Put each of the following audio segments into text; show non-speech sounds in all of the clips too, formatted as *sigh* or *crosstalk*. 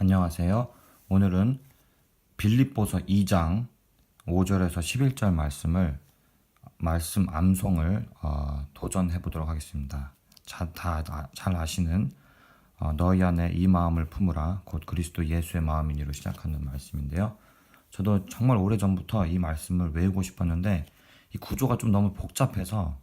안녕하세요. 오늘은 빌립보서 2장 5절에서 11절 말씀을 말씀 암송을 어, 도전해 보도록 하겠습니다. 자, 다잘 아시는 어, 너희 안에 이 마음을 품으라 곧 그리스도 예수의 마음이니로 시작하는 말씀인데요. 저도 정말 오래 전부터 이 말씀을 외우고 싶었는데 이 구조가 좀 너무 복잡해서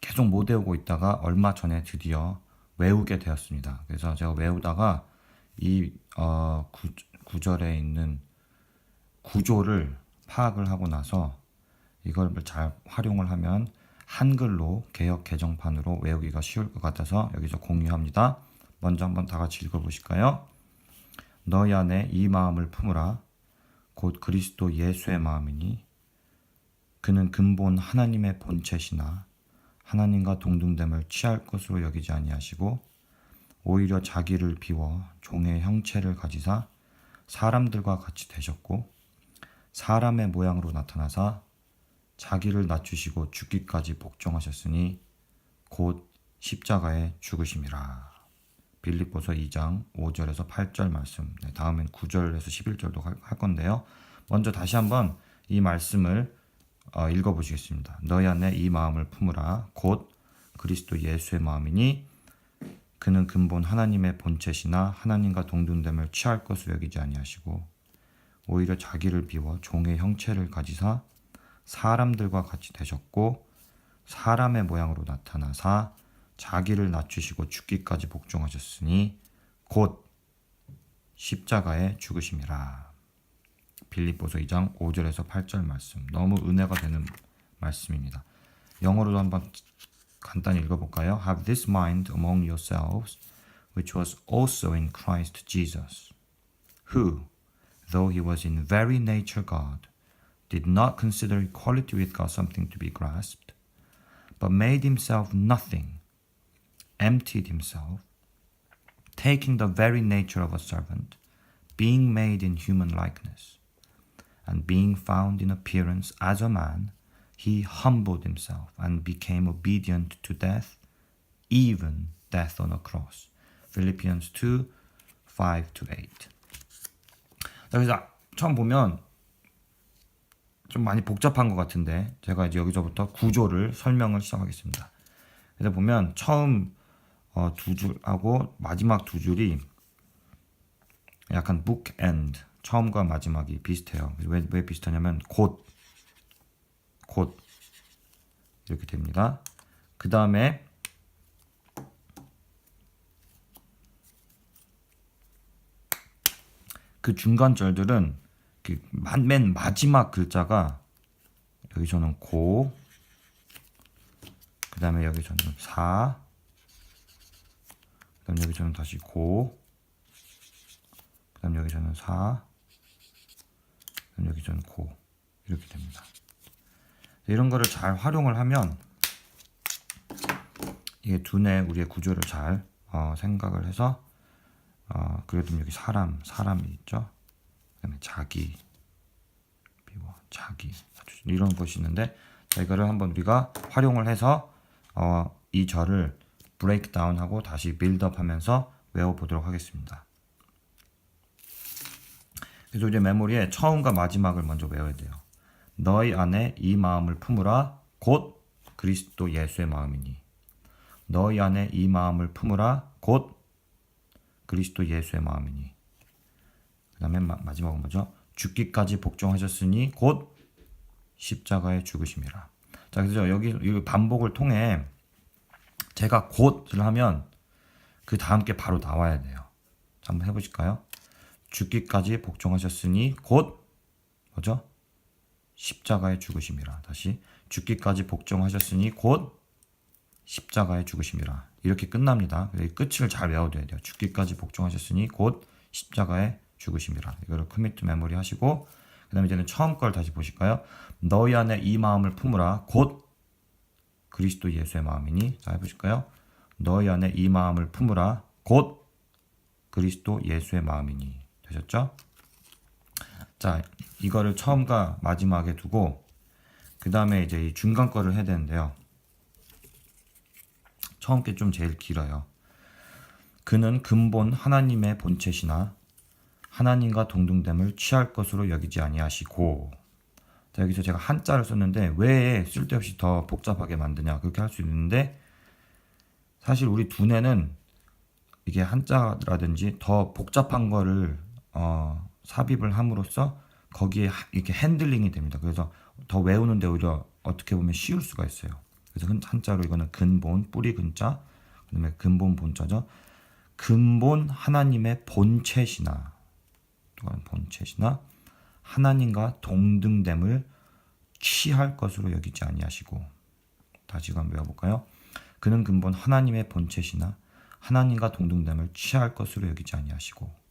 계속 못 외우고 있다가 얼마 전에 드디어 외우게 되었습니다. 그래서 제가 외우다가 이 어, 구, 구절에 있는 구조를 파악을 하고 나서 이걸 잘 활용을 하면 한글로 개혁 개정판으로 외우기가 쉬울 것 같아서 여기서 공유합니다. 먼저 한번 다 같이 읽어보실까요? 너희 안에 이 마음을 품으라 곧 그리스도 예수의 마음이니 그는 근본 하나님의 본체시나 하나님과 동등됨을 취할 것으로 여기지 아니하시고 오히려 자기를 비워 종의 형체를 가지사 사람들과 같이 되셨고 사람의 모양으로 나타나사 자기를 낮추시고 죽기까지 복종하셨으니 곧 십자가에 죽으심이라. 빌립보서 2장 5절에서 8절 말씀. 네, 다음엔 9절에서 11절도 할, 할 건데요. 먼저 다시 한번 이 말씀을 어, 읽어보시겠습니다. 너희 안에 이 마음을 품으라. 곧 그리스도 예수의 마음이니 그는 근본 하나님의 본체시나 하나님과 동등됨을 취할 것으로 여기지 아니하시고 오히려 자기를 비워 종의 형체를 가지사 사람들과 같이 되셨고 사람의 모양으로 나타나사 자기를 낮추시고 죽기까지 복종하셨으니 곧 십자가에 죽으심이라. 빌립보서 2장 5절에서 8절 말씀. 너무 은혜가 되는 말씀입니다. 영어로도 한번 간단히 읽어볼까요? Have this mind among yourselves, which was also in Christ Jesus, who, though he was in very nature God, did not consider equality with God something to be grasped, but made himself nothing, emptied himself, taking the very nature of a servant, being made in human likeness, and being found in appearance as a man, he humbled himself and became obedient to death, even death on a cross. Philippians 2 5 to 8. 자, 그래서 처음 보면 좀 많이 복잡한 것 같은데 제가 이제 여기서부터 구조를 설명을 시작하겠습니다. 그래서 보면 처음 어, 두 줄하고 마지막 두 줄이 약간 book end 처음과 마지막이 비슷해요. 왜, 왜 비슷하냐면 곧, 곧 이렇게 됩니다. 그 다음에 그 중간 절들은 그 맨 마지막 글자가 여기서는 고, 그 다음에 여기서는 사, 그 다음 여기서는 다시 고, 그 다음 여기서는 사, 그 다음 여기서는 고 이렇게 됩니다. 이런 거를 잘 활용을 하면 이게 두뇌 우리의 구조를 잘 어, 생각을 해서 어, 그래도 여기 사람 사람이 있죠. 그다음에 자기 비워 자기 이런 것이 있는데 자, 이거를 한번 우리가 활용을 해서 어, 이 절을 브레이크 다운하고 다시 빌드업하면서 외워보도록 하겠습니다. 그래서 이제 메모리에 처음과 마지막을 먼저 외워야 돼요. 너희 안에 이 마음을 품으라 곧 그리스도 예수의 마음이니 너희 안에 이 마음을 품으라 곧 그리스도 예수의 마음이니 그 다음에 마지막은 뭐죠? 죽기까지 복종하셨으니 곧 십자가에 죽으심이라. 자, 그래서 여기 이 반복을 통해 제가 곧을 하면 그 다음 게 바로 나와야 돼요. 자, 한번 해보실까요? 죽기까지 복종하셨으니 곧 뭐죠? 십자가에 죽으심이라. 다시 죽기까지 복종하셨으니 곧 십자가에 죽으심이라. 이렇게 끝납니다. 끝을 잘 외워둬야 돼요. 죽기까지 복종하셨으니 곧 십자가에 죽으심이라. 이거를 커미트 메모리 하시고 그 다음에 이제는 처음 걸 다시 보실까요? 너희 안에 이 마음을 품으라 곧 그리스도 예수의 마음이니 자 해보실까요? 너희 안에 이 마음을 품으라 곧 그리스도 예수의 마음이니 되셨죠? 자 이거를 처음과 마지막에 두고 그 다음에 이제 이 중간 거를 해야 되는데요. 처음 게 좀 제일 길어요. 그는 근본 하나님의 본체시나 하나님과 동등됨을 취할 것으로 여기지 아니하시고 자, 여기서 제가 한자를 썼는데 왜 쓸데없이 더 복잡하게 만드냐 그렇게 할 수 있는데 사실 우리 두뇌는 이게 한자라든지 더 복잡한 거를 어, 삽입을 함으로써 거기에 하- 이렇게 핸들링이 됩니다. 그래서 더 외우는데 오히려 어떻게 보면 쉬울 수가 있어요. 그래서 한- 한자로 이거는 근본 뿌리 근자 그다음에 근본 본자죠. 근본 하나님의 본체시나 또한 본체시나 하나님과 동등됨을 취할 것으로 여기지 아니하시고 다시 한번 외워볼까요? 그는 근본 하나님의 본체시나 하나님과 동등됨을 취할 것으로 여기지 아니하시고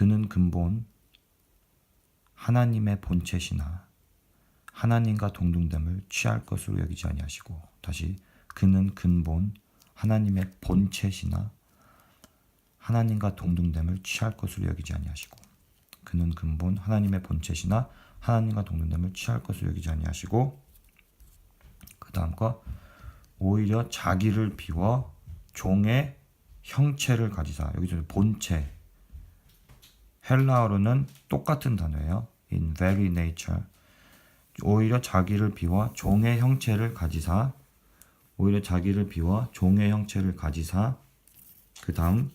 그는 근본 하나님의 본체시나 하나님과 동등됨을 취할 것으로 여기지 아니하시고 다시 그는 근본 하나님의 본체시나 하나님과 동등됨을 취할 것으로 여기지 아니하시고 그는 근본 하나님의 본체시나 하나님과 동등됨을 취할 것으로 여기지 아니하시고 그 다음 거 오히려 자기를 비워 종의 형체를 가지사 여기서 본체 헬라어로는 똑같은 단어예요. in very nature. 오히려 자기를 비워 종의 형체를 가지사. 오히려 자기를 비워 종의 형체를 가지사. 그 다음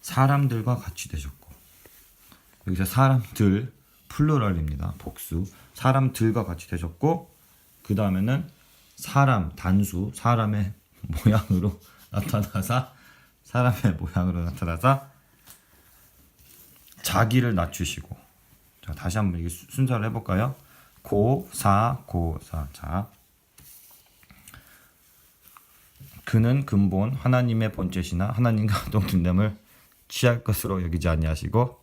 사람들과 같이 되셨고. 여기서 사람들 플루럴입니다. 복수. 사람들과 같이 되셨고 그 다음에는 사람 단수 사람의 *laughs* 모양으로 나타나사 사람의 *laughs* 모양으로 나타나사 자기를 낮추시고 자 다시 한번 이게 수- 순서를 해볼까요? 고 사 고 사 자 그는 근본 하나님의 본체시나 하나님과 동등됨을 취할 것으로 여기지 아니하시고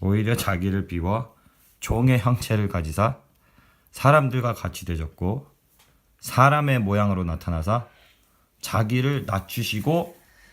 오히려 자기를 비워 종의 형체를 가지사 사람들과 같이 되셨고 사람의 모양으로 나타나사 자기를 낮추시고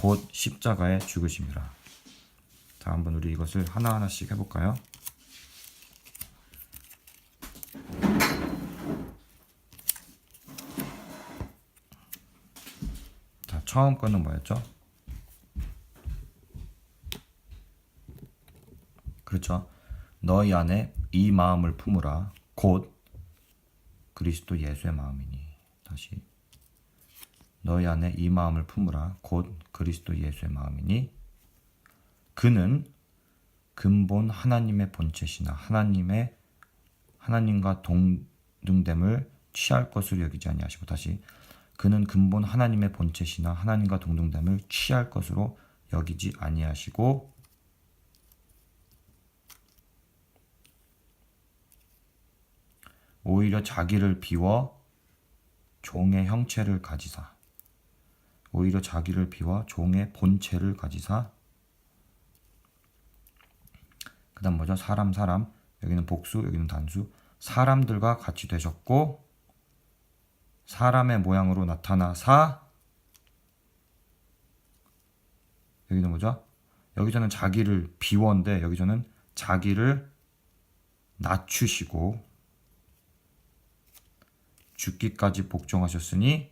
곧 십자가에 죽으심이라. 자, 한번 우리 이것을 하나하나씩 해볼까요? 자, 처음 거는 뭐였죠? 그렇죠. 너희 안에 이 마음을 품으라. 곧 그리스도 예수의 마음이니. 다시. 너희 안에 이 마음을 품으라. 곧 그리스도 예수의 마음이니. 그는 근본 하나님의 본체시나 하나님의 하나님과 동등됨을 취할 것으로 여기지 아니하시고 다시 그는 근본 하나님의 본체시나 하나님과 동등됨을 취할 것으로 여기지 아니하시고 오히려 자기를 비워 종의 형체를 가지사 오히려 자기를 비워 종의 본체를 가지사 그 다음 뭐죠? 사람 사람 여기는 복수 여기는 단수 사람들과 같이 되셨고 사람의 모양으로 나타나 사 여기는 뭐죠? 여기서는 자기를 비워인데 여기서는 자기를 낮추시고 죽기까지 복종하셨으니